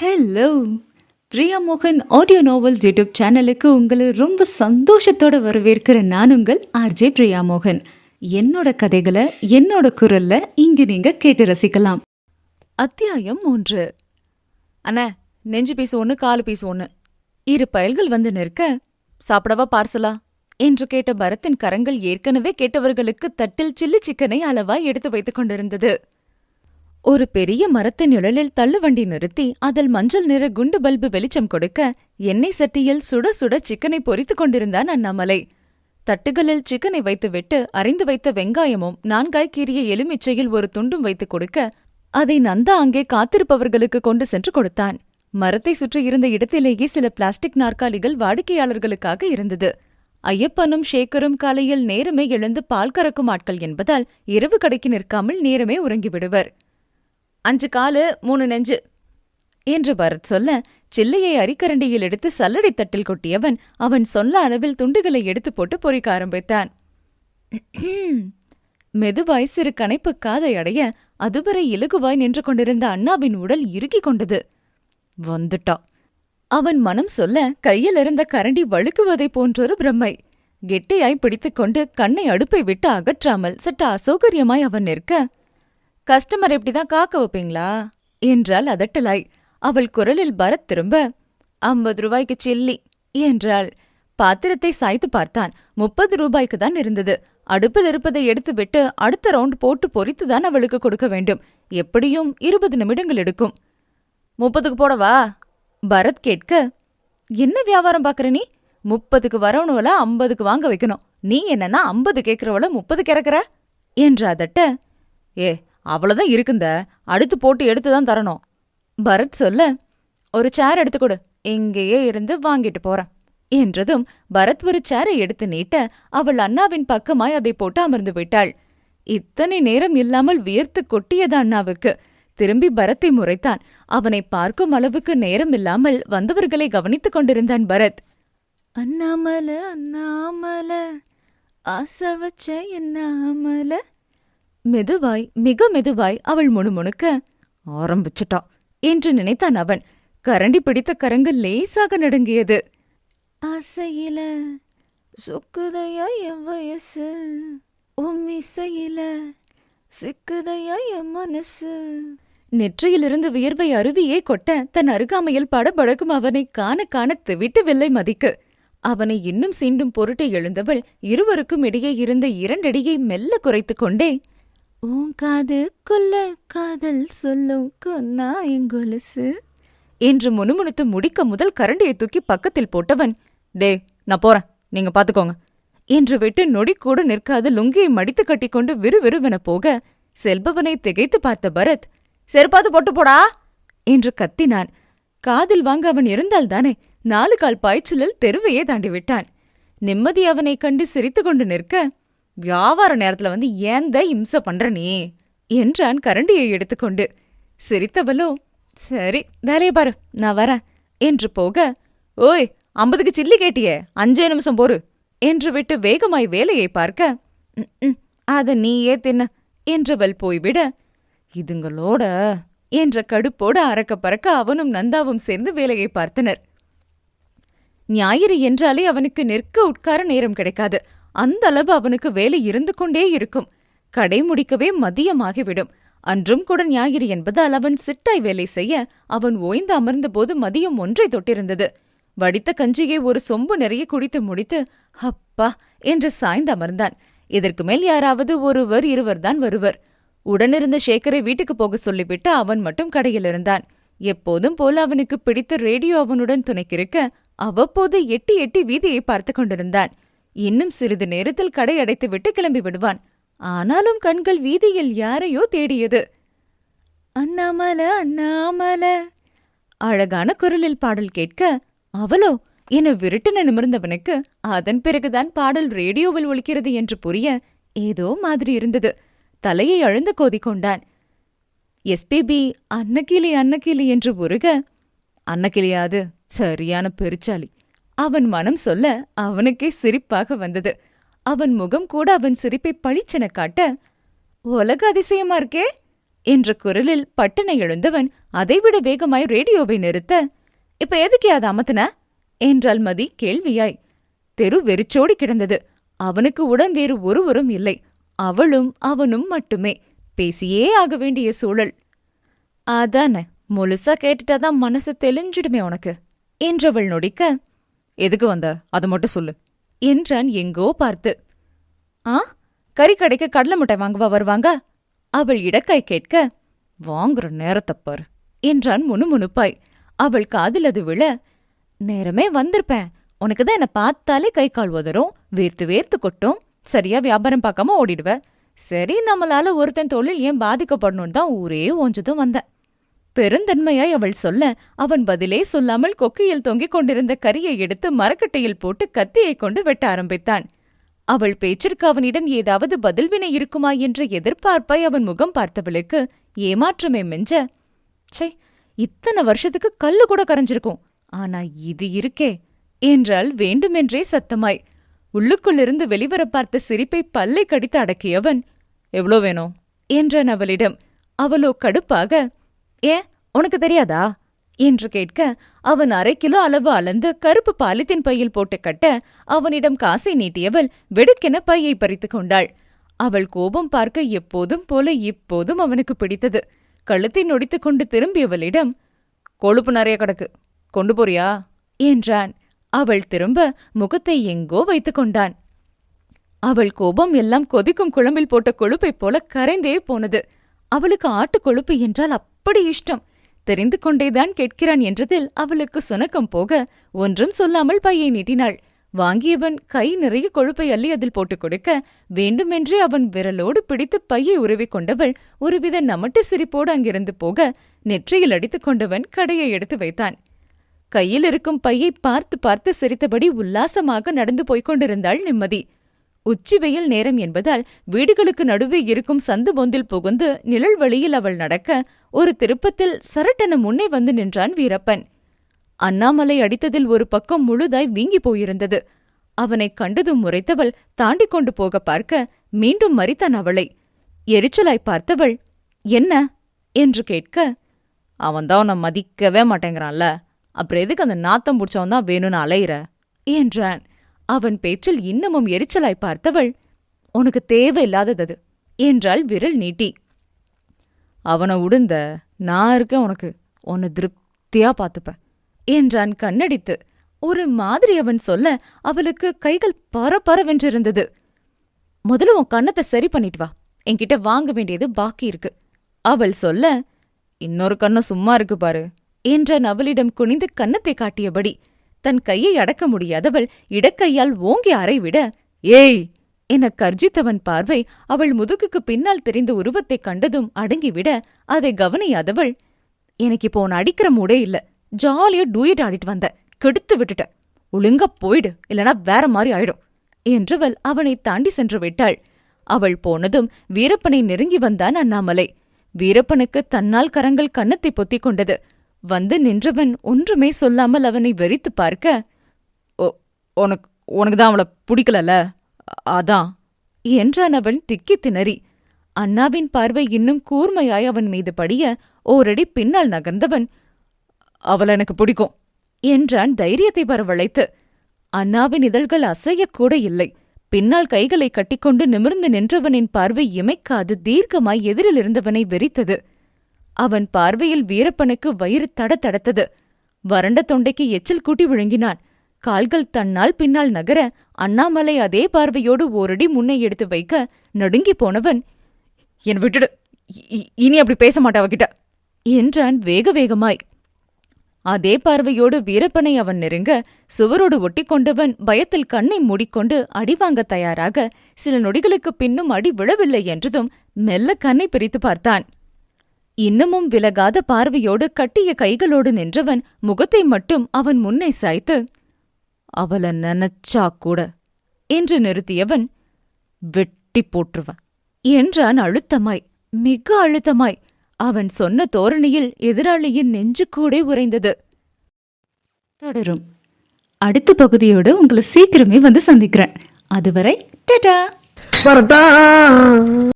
Hello Priya மோகன் audio novels YouTube சேனலுக்கு உங்களை ரொம்ப சந்தோஷத்தோட வரவேற்கிற நான் உங்கள் ஆர்ஜே பிரியா மோகன் என்னோட கதைகளை என்னோட குரல்ல இங்க நீங்க கேட்டு ரசிக்கலாம். அத்தியாயம் மூன்று அண்ணா நெஞ்சு பீஸ் ஒன்று காலு பீஸ் ஒன்று இரு பயல்கள் வந்து நிற்க சாப்பிடவா பார்சலா? என்று கேட்ட பரத்தின் கரங்கள் ஏற்கனவே கேட்டவர்களுக்கு தட்டில் சில்லி சிக்கனை அளவாய் எடுத்து வைத்துக் கொண்டிருந்தது. ஒரு பெரிய மரத்தின் நிழலில் தள்ளுவண்டி நிறுத்தி அதில் மஞ்சள் நிற குண்டு பல்பு வெளிச்சம் கொடுக்க எண்ணெய் சட்டியில் சுட சுட சிக்கனை பொரித்துக் கொண்டிருந்தான் அண்ணாமலை. தட்டுகளில் சிக்கனை வைத்துவிட்டு அரைந்து வைத்த வெங்காயமும் நான்காய் கீறிய எலுமிச்சையில் ஒரு துண்டும் வைத்துக் கொடுக்க அதை நந்தா அங்கே காத்திருப்பவர்களுக்கு கொண்டு சென்று கொடுத்தான். மரத்தை சுற்றி இருந்த இடத்திலேயே சில பிளாஸ்டிக் நாற்காலிகள் வாடிக்கையாளர்களுக்காக இருந்தது. ஐயப்பனும் ஷேக்கரும் காலையில் நேரமே எழுந்து பால் கறக்கும் ஆட்கள் என்பதால் இரவு கடைக்கு நிற்காமல் நேரமே உறங்கிவிடுவர். அஞ்சு காலு மூணு நெஞ்சு. என்று பரத் சொல்ல சில்லையை அரிக்கரண்டியில் எடுத்து சல்லடை தட்டில் கொட்டியவன் அவன் சொன்ன அளவில் துண்டுகளை எடுத்து போட்டு பொறிக்க ஆரம்பித்தான். மெதுவாய் சிறு கணைப்பு காதை அடைய அதுவரை இலகுவாய் நின்று கொண்டிருந்த அண்ணாவின் உடல் இறுகிக் கொண்டது. வந்துட்டா. அவன் மனம் சொல்ல கையில் இருந்த கரண்டி வழுக்குவதைப் போன்றொரு பிரம்மை. கெட்டியாய் பிடித்துக்கொண்டு கண்ணை அடுப்பை விட்டு அகற்றாமல் சற்று அசௌகரியமாய் அவன் நிற்க கஸ்டமர் இப்படிதான் காக்க வைப்பீங்களா? என்றாள் அதட்டலாய். அவள் குரலில் பரத் திரும்ப ஐம்பது ரூபாய்க்கு சில்லி என்றாள். பாத்திரத்தை சாய்த்து பார்த்தான். முப்பது ரூபாய்க்கு தான் இருந்தது. அடுப்பில் இருப்பதை எடுத்துவிட்டு அடுத்த ரவுண்ட் போட்டு பொரித்துதான் அவளுக்கு கொடுக்க வேண்டும். எப்படியும் இருபது நிமிடங்கள் எடுக்கும். முப்பதுக்கு போடவா? பரத் கேட்க என்ன வியாபாரம் பாக்குற நீ? முப்பதுக்கு வரவனுவல ஐம்பதுக்கு வாங்க வைக்கணும். நீ என்னன்னா ஐம்பது கேக்குறவள முப்பது கிறக்குற? என்று அதட்ட ஏ அவ்வளவுதான் இருக்குந்த. அடுத்து போட்டு எடுத்து தான் தரணும். பரத் சொல்ல ஒரு சேர் எடுத்து கொடு. இங்கேயே இருந்து வாங்கிட்டு போறேன். என்றதும் பரத் ஒரு சேரை எடுத்து நீட்ட அவள் அண்ணாவின் பக்கமாய் அதை போட்டு அமர்ந்து விட்டாள். இத்தனை நேரம் இல்லாமல் வியர்த்து கொட்டியது அண்ணாவுக்கு. திரும்பி பரத்தை முறைத்தான். அவனை பார்க்கும் அளவுக்கு நேரம் இல்லாமல் வந்தவர்களை கவனித்துக் கொண்டிருந்தான் பரத். அண்ணாமல அண்ணாமல ஆசை வச்ச என்னாமல? மெதுவாய் மிக மெதுவாய் அவள் முணுமுணுக்க ஆரம்பிச்சிட்டா என்று நினைத்தான் அவன். கரண்டி பிடித்த கரங்கு லேசாக நடுங்கியது. ஆசையில சொக்குதையா என் வயசு உம் இசையில சிக்குதையா என் மனசு. நெற்றியிலிருந்து வியர்வை அருவியே கொட்ட தன் அருகாமையில் படபடக்கும் அவனை காண காண திவிட்டு வெள்ளை மதிக்கு. அவனை இன்னும் சீண்டும் பொருட்டு எழுந்தவள் இருவருக்கும் இடையே இருந்த இரண்டடியை மெல்ல குறைத்துக் கொண்டே உன் காதுக்குள்ள காதல் சொல்லும் கொன்னா எங்கொலுசு என்று முணுமுணுத்து முடிக்க முதல் கரண்டியை தூக்கி பக்கத்தில் போட்டவன் டே நான் போறேன். நீங்க பாத்துக்கோங்க. என்று விட்டு நொடி கூட நிற்காத லுங்கியை மடித்து கட்டிக்கொண்டு விறுவிறுவென போக செல்பவனை திகைத்து பார்த்த பரத் செருப்பாத்து போட்டு போடா! என்று கத்தினான். காதில் வாங்க அவன் இருந்தால்தானே நாலு கால் பாய்ச்சலில் தெருவையே தாண்டி விட்டான் நிம்மதி அவனைக் கண்டு சிரித்துக்கொண்டு நிற்க வியாபார நேரத்துல வந்து ஏந்த இம்ச பண்ற நீ? என்றான் கரண்டியை எடுத்துக்கொண்டு. சிரித்தவளோ சரி வேலையை பாரு நான் வரேன். என்று போக ஓய் ஐம்பதுக்கு சில்லி கேட்டியே அஞ்சே நிமிஷம் போரு. என்று விட்டு வேகமாய் வேலையை பார்க்க அத நீயே தின்ன. என்றவள் போய்விட இதுங்களோட என்ற கடுப்போடு அறக்க பறக்க அவனும் நந்தாவும் சேர்ந்து வேலையை பார்த்தனர். ஞாயிறு என்றாலே அவனுக்கு நிற்க உட்கார நேரம் கிடைக்காது. அந்த அளவு அவனுக்கு வேலை இருந்து கொண்டே இருக்கும். கடை முடிக்கவே மதியமாகிவிடும். அன்றும் கூட ஞாயிறு என்பதால் அவன் சிட்டாய் வேலை செய்ய அவன் ஓய்ந்து அமர்ந்தபோது மதியம் ஒன்றை தொட்டிருந்தது. வடித்த கஞ்சியை ஒரு சொம்பு நிறைய குடித்து முடித்து அப்பா! என்று சாய்ந்து அமர்ந்தான். இதற்கு மேல் யாராவது ஒருவர் இருவர்தான் வருவர். உடனிருந்த சேகரை வீட்டுக்கு போக சொல்லிவிட்டு அவன் மட்டும் கடையில் இருந்தான். எப்போதும் போல அவனுக்கு பிடித்த ரேடியோ அவனுடன் துணைக்கிருக்க அவ்வப்போது எட்டி எட்டி வீதியை பார்த்து கொண்டிருந்தான். இன்னும் சிறிது நேரத்தில் கடை அடைத்துவிட்டு கிளம்பி விடுவான். ஆனாலும் கண்கள் வீதியில் யாரையோ தேடியது. அண்ணாமல அண்ணாமல. அழகான குரலில் பாடல் கேட்க அவளோ? என விருட்டென நிமிர்ந்தவனுக்கு அதன் பிறகுதான் பாடல் ரேடியோவில் ஒலிக்கிறது என்று புரிய ஏதோ மாதிரி இருந்தது. தலையை அழுந்து கோதிக்கொண்டான் எஸ்பிபி அன்னக்கிளி அன்னக்கிளி என்று உருக அன்னக்கிளியாது சரியான பெருச்சாலி அவன் மனம் சொல்ல அவனுக்கே சிரிப்பாக வந்தது. அவன் முகம் கூட அவன் சிரிப்பை பளிச்சென காட்ட உலக அதிசயமா இருக்கே? என்ற குரலில் பட்டனை எழுந்தவன் அதைவிட வேகமாய் ரேடியோவை நிறுத்த இப்ப எதுக்கே அது அமத்துன? என்றாள் மதி கேள்வியாய். தெரு வெறிச்சோடி கிடந்தது. அவனுக்கு உடன் வேறு ஒருவரும் இல்லை. அவளும் அவனும் மட்டுமே. பேசியே ஆக வேண்டிய சூழல். அதானே முழுசா கேட்டுட்டாதான் மனசு தெளிஞ்சிடுமே உனக்கு என்றவள் நொடிக்க எதுக்கு வந்த? அதை மட்டும் சொல்லு. என்றான் எங்கோ பார்த்து. ஆ? கறிக்கடைக்கு கடலை முட்டை வாங்குவா வருவாங்க? அவள் இடக்கை கேட்க வாங்குற நேரத்தை பாரு என்றான் முணுமுணுப்பாய். அவள் காதில் அது விழ நேரமே வந்திருப்பேன். உனக்கு தான் என்ன பார்த்தாலே கை கால் உதறும் வேர்த்து வேர்த்து கொட்டும். சரியா வியாபாரம் பார்க்காம ஓடிடுவ. சரி நம்மளால ஒருத்தன் தொழில் ஏன் பாதிக்கப்படணும்னு தான் ஊரே ஓஞ்சதும் வந்தேன். பெருந்தன்மையாய் அவள் சொல்ல அவன் பதிலே சொல்லாமல் கொக்கையில் தொங்கிக் கொண்டிருந்த கரியை எடுத்து மரக்கட்டையில் போட்டு கத்தியை கொண்டு வெட்ட ஆரம்பித்தான். அவள் பேச்சிற்கு அவனிடம் ஏதாவது பதில்வினை இருக்குமா என்ற எதிர்பார்ப்பை அவன் முகம் பார்த்தவளுக்கு ஏமாற்றமே மெஞ்ச ச்சை இத்தனை வருஷத்துக்கு கல்லு கூட கரைஞ்சிருக்கும். ஆனா இது இருக்கே என்றால் வேண்டுமென்றே சத்தமாய். உள்ளுக்குள்ளிருந்து வெளிவர பார்த்த சிரிப்பை பல்லை கடித்து அடக்கியவன் எவ்வளோ வேணும்? என்றான் அவளிடம். அவளோ கடுப்பாக ஏன் உனக்கு தெரியாதா? என்று கேட்க அவன் அரை கிலோ அளவு அளந்து கருப்பு பாலித்தீன் பையில் போட்டு கட்ட அவனிடம் காசை நீட்டியவள் வெடுக்கென பையை பறித்து கொண்டாள். அவள் கோபம் பார்க்க எப்போதும் போல இப்போதும் அவனுக்கு பிடித்தது. கழுத்தை நொடித்துக் கொண்டு திரும்பியவளிடம் கொழுப்பு நிறைய கிடக்கு. கொண்டு போறியா? என்றான். அவள் திரும்ப முகத்தை எங்கோ வைத்துக் கொண்டான். அவள் கோபம் எல்லாம் கொதிக்கும் குழம்பில் போட்ட கொழுப்பைப் போல கரைந்தே போனது. அவளுக்கு ஆட்டு கொழுப்பு என்றால் அப்படி இஷ்டம். தெரிந்து கொண்டேதான் கேட்கிறான் என்றதில் அவளுக்கு சுணக்கம் போக ஒன்றும் சொல்லாமல் பையை நீட்டினாள். வாங்கியவன் கை நிறைய கொழுப்பை அள்ளி அதில் போட்டுக் கொடுக்க வேண்டுமென்றே அவன் விரலோடு பிடித்து பையை உருவிக் கொண்டவள் ஒருவித நமட்டு சிரிப்போடு அங்கிருந்து போக நெற்றியில் அடித்துக் கொண்டவன் கடையை எடுத்து வைத்தான். கையில் இருக்கும் பையை பார்த்து பார்த்து சிரித்தபடி உல்லாசமாக நடந்து போய்க் கொண்டிருந்தாள் நிம்மதி. உச்சி வெயில் நேரம் என்பதால் வீடுகளுக்கு நடுவே இருக்கும் சந்து பொந்தில் புகுந்து நிழல் வழியில் அவள் நடக்க ஒரு திருப்பத்தில் சரட்டென முன்னே வந்து நின்றான் வீரப்பன். அண்ணாமலை அடித்ததில் ஒரு பக்கம் முழுதாய் வீங்கி போயிருந்தது. அவனைக் கண்டதும் முறைத்தவள் தாண்டிக் கொண்டு போக பார்க்க மீண்டும் மறித்தான் அவளை. எரிச்சலாய் பார்த்தவள் என்ன? என்று கேட்க அவன்தான் உன்னை மதிக்கவே மாட்டேங்கிறான்ல. அப்புறம் எதுக்கு அந்த நாத்தம் புடிச்சவன் தான் வேணும்னு அலையிற? என்றான். அவன் பேச்சில் இன்னமும் எரிச்சலாய் பார்த்தவள் உனக்கு தேவையில்லாதது அது என்றாள் விரல் நீட்டி. அவனை உடுந்த நான் இருக்கேன் உனக்கு உன்னை திருப்தியா பார்த்துப்பேன் என்றான் கண்ணடித்து. ஒரு மாதிரி அவன் சொல்ல அவளுக்கு கைகள் பரபரவென்றிருந்தது. முதல்ல உன் கண்ணத்தை சரி பண்ணிட்டு வா என்கிட்ட வாங்க வேண்டியது பாக்கி இருக்கு அவள் சொல்ல. இன்னொரு கண்ணம் சும்மா இருக்கு பாரு என்றான் அவளிடம் குனிந்து கன்னத்தை காட்டியபடி. தன் கையை அடக்க முடியாதவள் இடக்கையால் ஓங்கி அறைவிட ஏய்! என கர்ஜித்தவன் பார்வை அவள் முதுகுக்கு பின்னால் தெரிந்த உருவத்தைக் கண்டதும் அடங்கிவிட அதை கவனியாதவள் எனக்கு இப்போ உன் அடிக்கிற மூடே இல்ல. ஜாலியா டூயட் ஆடிட்டு வந்த. கெடுத்து விட்டுட்ட. ஒழுங்கா போயிடு. இல்லனா வேற மாதிரி ஆயிடும். என்றவள் அவனை தாண்டி சென்று விட்டாள். அவள் போனதும் வீரப்பனை நெருங்கி வந்தான் அண்ணாமலை. வீரப்பனுக்கு தன்னால் கரங்கள் கன்னத்தை பொத்திக் கொண்டது. வந்து நின்றவன் ஒன்றுமே சொல்லாமல் அவனை வெறித்து பார்க்க உனக்கு உனக்கு தான் அவளை பிடிக்கலல்ல? அதான் என்றான் அவன் திக்கி திணறி. அண்ணாவின் பார்வை இன்னும் கூர்மையாய் அவன் மீது படிய ஓரடி பின்னால் நகர்ந்தவன் அவள் எனக்கு பிடிக்கும் என்றான் தைரியத்தை வரவழைத்து. அண்ணாவின் இதழ்கள் அசையக்கூட இல்லை. பின்னால் கைகளை கட்டிக்கொண்டு நிமிர்ந்து நின்றவனின் பார்வை இமைக்காது தீர்க்கமாய் எதிரில் இருந்தவனை வெறித்தது. அவன் பார்வையில் வீரப்பனுக்கு வயிறு தட தடத்தது வறண்ட தொண்டைக்கு எச்சில் கூட்டி விழுங்கினான். கால்கள் தன்னால் பின்னால் நகர அண்ணாமலை அதே பார்வையோடு ஓரடி முன்னே எடுத்து வைக்க நடுங்கி போனவன் என் விட்டுடு. இனி அப்படி பேச மாட்டாவகிட்ட என்றான் வேக வேகமாய். அதே பார்வையோடு வீரப்பனை அவன் நெருங்க சுவரோடு ஒட்டிக்கொண்டவன் பயத்தில் கண்ணை மூடிக்கொண்டு அடிவாங்க தயாராக சில நொடிகளுக்கு பின்னும் அடி விழவில்லை என்றதும் மெல்ல கண்ணை பிரித்து பார்த்தான். இன்னமும் விலகாத பார்வையோடு கட்டிய கைகளோடு நின்றவன் முகத்தை மட்டும் அவன் முன்னே சாய்த்து அவள நினைச்சா கூட என்று நிறுத்தியவன் வெட்டி போற்றுவன் என்றான் அழுத்தமாய். மிக அழுத்தமாய். அவன் சொன்ன தோரணையில் எதிராளியின் நெஞ்சுக்கூடே உறைந்தது. தொடரும். அடுத்த பகுதியோடு உங்களை சீக்கிரமே வந்து சந்திக்கிறேன். அதுவரை டடா!